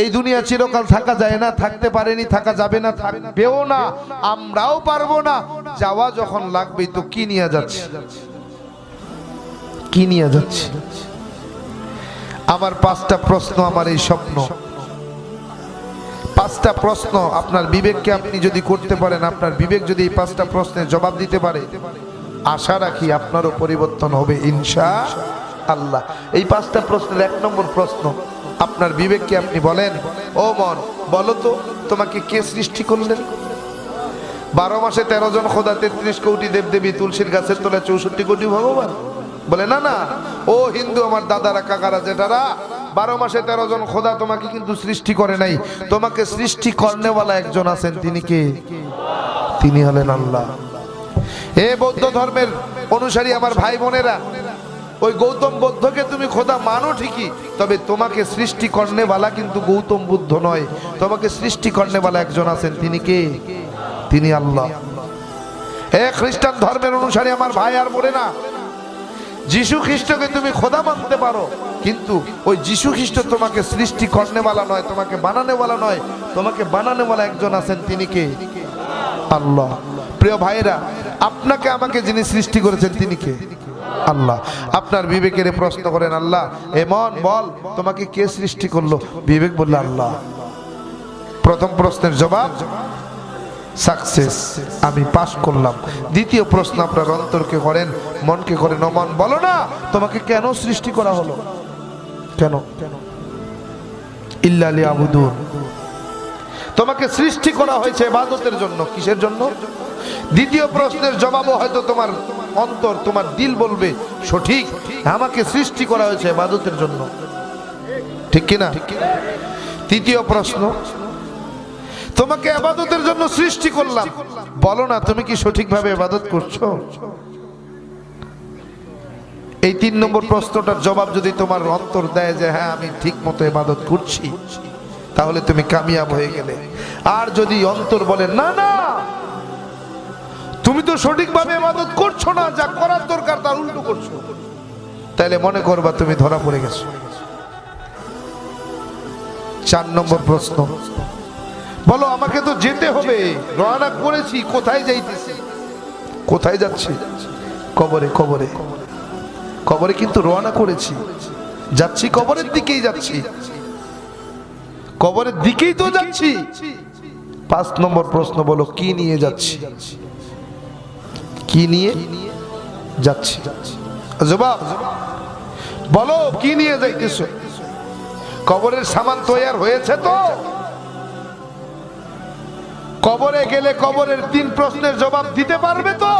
এই দুনিয়া চিরকাল থাকা যায় না, থাকতে পারেনি, থাকা যাবে না, থাকবেও না, আমরাও পারব না। যাওয়া যখন লাগবে তো কি নিয়ে যাচ্ছে? কি নিয়ে যাচ্ছে? আমার পাঁচটা প্রশ্ন, আমার এই স্বপ্ন। পাঁচটা প্রশ্ন আপনার বিবেককে আপনি যদি করতে পারেন, আপনার বিবেক যদি এই পাঁচটা প্রশ্নের জবাব দিতে পারে, আশা রাখি আপনারও পরিবর্তন হবে, ইনশা আল্লাহ। এই পাঁচটা প্রশ্নের এক নম্বর প্রশ্ন আপনার বিবেককে আপনি বলেন, ও মন, বলো তো, তোমাকে কে সৃষ্টি করলেন? বারো মাসে তেরো জন খোদা, তেত্রিশ কোটি দেবদেবী তুলসীর গাছের তলায় চৌষট্টি কোটি ভগবান। বলে, না না, ও হিন্দু আমার দাদারা, কাকারা, জেঠারা, বারো মাসে তেরো জন খোদা তোমাকে কিন্তু সৃষ্টি করে নাই। তোমাকে সৃষ্টি করনেওয়ালা একজন আছেন, তিনি কে? তিনি হলেন আল্লাহ। এ বৌদ্ধ ধর্মের অনুসারী আমার ভাই বোনেরা ওই গৌতম বুদ্ধকে তুমি খোদা মানো ঠিকই, তবে তোমাকে সৃষ্টি করনেওয়ালা কিন্তু গৌতম বুদ্ধ নয়। তোমাকে সৃষ্টি করনেওয়ালা একজন আছেন, তিনি কে? তিনি আল্লাহ। এ খ্রিস্টান ধর্মের অনুসারে, আমার ভাই আর বলে না। যিশু খ্রিস্টকে তুমি খোদা মানতে পারো, কিন্তু ওই যিশু খ্রিস্ট তোমাকে সৃষ্টি করনেওয়ালা নয়, তোমাকে বানানেওয়ালা নয়, তোমাকে বানানেওয়ালা একজন আছেন, তিনি কে? আল্লাহ। প্রিয় ভাইরা আপনাকে আমাকে যিনি সৃষ্টি করেছেন, তিনি কে? আল্লাহ, আপনার বিবেকের প্রশ্ন করেন, আল্লাহ, এমন বল তোমাকে কে সৃষ্টি করল? বিবেক বলল, আল্লাহ। প্রথম প্রশ্নের জবাব, সাকসেস, আমি পাশ করলাম। দ্বিতীয় প্রশ্ন, আপনার অন্তরকে করেন, মনকে করেন, অমন, বলো না, তোমাকে কেন সৃষ্টি করা হলো? কেন? ইল্লালি আবুদুন তোমাকে সৃষ্টি করা হয়েছে ইবাদতের জন্য, কিসের জন্য? দ্বিতীয় প্রশ্নের জবাবও হয়তো তোমার অন্তর, তোমার দিল বলবে, সঠিক। আমাকে সৃষ্টি করা হয়েছে ইবাদতের জন্য। ঠিক কিনা? তৃতীয় প্রশ্ন, তোমাকে আবাদতের জন্য সৃষ্টি করলাম। বলো না, তুমি কি সঠিকভাবে আবাদত করছ? এই তিন নম্বর প্রশ্নটার জবাব যদি তোমার অন্তর দেয় যে হ্যাঁ আমি ঠিক মতো ইবাদত করছি, তাহলে তুমি কামিয়াব হয়ে গেলে। আর যদি অন্তর বলে, না না তুমি তো সঠিকভাবে ইবাদত করছ না, যা করার দরকার তার উল্টো করছ। তাহলে মনে করবা তুমি ধরা পড়ে গেছো। চার নম্বর প্রশ্ন। বলো, আমাকে তো যেতে হবে। রওনা করেছি, কোথায় যাইতেছি? কোথায় যাচ্ছি? কবরে কবরে। কবরে কিন্তু রওনা করেছি। যাচ্ছি কবরের দিকেই যাচ্ছি। কবরের দিকেই তো যাচ্ছি। পাঁচ নম্বর প্রশ্ন বলো, কি নিয়ে যাচ্ছি? কি নিয়ে যাচ্ছি? জবাব, বলো, কি নিয়ে যাইতেছ? কবরের সামান তৈয়ার হয়েছে তো? কবরে গেলে কবরের তিন প্রশ্নের জবাব দিতে পারবে তো?